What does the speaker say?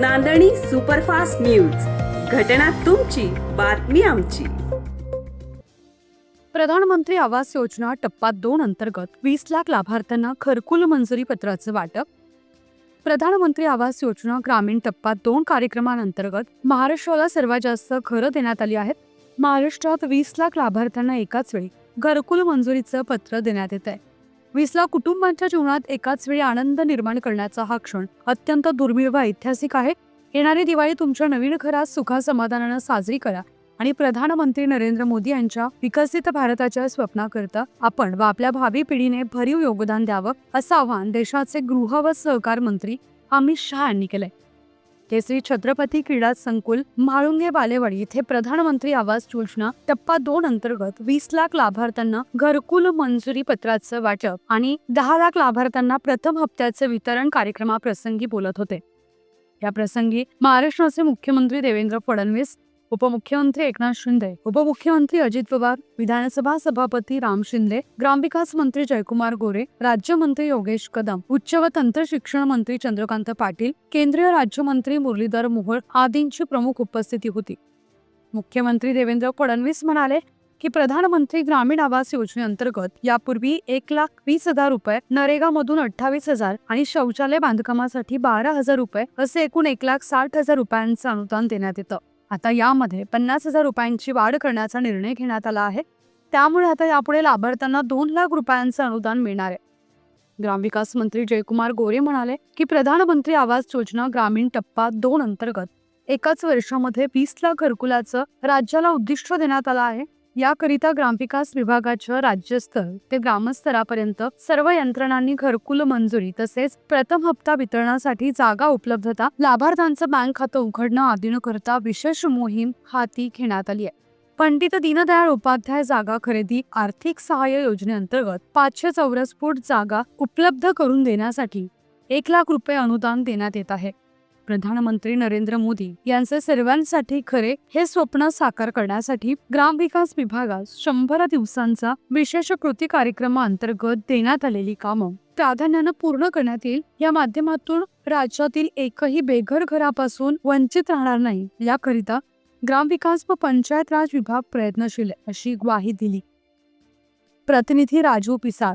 नांदणी superfast news. घटना तुमची बातमी आमची. प्रधानमंत्री आवास योजना टप्पा दोन अंतर्गत वीस लाख लाभार्थ्यांना घरकुल मंजुरी पत्राचं वाटप. प्रधानमंत्री आवास योजना ग्रामीण टप्पा दोन कार्यक्रमांतर्गत महाराष्ट्राला सर्वात जास्त घरं देण्यात आली आहेत. महाराष्ट्रात वीस लाख लाभार्थ्यांना एकाच वेळी घरकुल मंजुरीचं पत्र देण्यात येत आहे वीस कुटुंबांच्या जीवनात एकाच वेळी आनंद निर्माण करण्याचा हा क्षण अत्यंत दुर्मिळ व ऐतिहासिक आहे. येणारी दिवाळी तुमच्या नवीन घरात सुखासमाधानानं साजरी करा आणि प्रधानमंत्री नरेंद्र मोदी यांच्या विकसित भारताच्या स्वप्नाकरता आपण व आपल्या भावी पिढीने भरीव योगदान द्यावं असं आवाहन देशाचे गृह व सहकार मंत्री अमित शहा यांनी केलंय. ते श्री छत्रपती क्रीडा संकुल म्हाळुंगे बालेवाडी येथे प्रधानमंत्री आवास योजना टप्पा दोन अंतर्गत वीस लाख लाभार्थ्यांना घरकुल मंजुरी पत्राचं वाटप आणि दहा लाख लाभार्थ्यांना प्रथम हप्त्याचं वितरण कार्यक्रमाप्रसंगी बोलत होते. या प्रसंगी महाराष्ट्राचे मुख्यमंत्री देवेंद्र फडणवीस उपमुख्यमंत्री एकनाथ शिंदे उपमुख्यमंत्री अजित पवार विधानसभा सभापती राम शिंदे ग्रामविकास मंत्री जयकुमार गोरे राज्यमंत्री योगेश कदम उच्च व तंत्र शिक्षण मंत्री चंद्रकांत पाटील केंद्रीय राज्यमंत्री मुरलीधर मोहोळ आदींची प्रमुख उपस्थिती होती. मुख्यमंत्री देवेंद्र फडणवीस म्हणाले की प्रधानमंत्री ग्रामीण आवास योजनेअंतर्गत यापूर्वी एक लाख वीस हजार रुपये नरेगामधून अठ्ठावीस हजार आणि शौचालय बांधकामासाठी बारा हजार रुपये असे एकूण एक लाख साठ हजार रुपयांचं अनुदान देण्यात येतं. आता यामध्ये पन्नास हजार रुपयांची वाढ करण्याचा निर्णय घेण्यात आला आहे. त्यामुळे आता यापुढे लाभार्थ्यांना दोन लाख रुपयांचं अनुदान मिळणार आहे. ग्रामविकास मंत्री जयकुमार गोरे म्हणाले की प्रधानमंत्री आवास योजना ग्रामीण टप्पा दोन अंतर्गत एकाच वर्षामध्ये वीस लाख घरकुलाचं राज्याला उद्दिष्ट देण्यात आलं आहे. याकरिता ग्रामविकास विभागाच्या राज्यस्तर ते ग्रामस्तरापर्यंत सर्व यंत्रणांनी घरकुल मंजुरी तसेच प्रथम हप्ता वितरणासाठी जागा उपलब्धता लाभार्थ्यांचं बँक खातं उघडणं आदी न करता विशेष मोहीम हाती घेण्यात आली आहे. पंडित दीनदयाळ उपाध्याय जागा खरेदी आर्थिक सहाय्य योजनेअंतर्गत पाचशे चौरस फूट जागा उपलब्ध करून देण्यासाठी एक लाख रुपये अनुदान देण्यात येत आहे. प्रधानमंत्री नरेंद्र मोदी यांचे सर्वांसाठी खरे हे स्वप्न साकार करण्यासाठी ग्रामविकास विभागास शंभर दिवसांचा विशेष कृती कार्यक्रमाअंतर्गत देण्यात आलेली कामं प्राधान्यानं पूर्ण करण्यात येईल. या माध्यमातून राज्यातील एकही बेघर घरापासून वंचित राहणार नाही. याकरिता ग्रामविकास व पंचायत राज विभाग प्रयत्नशील अशी ग्वाही दिली. प्रतिनिधी राजू पिसाळ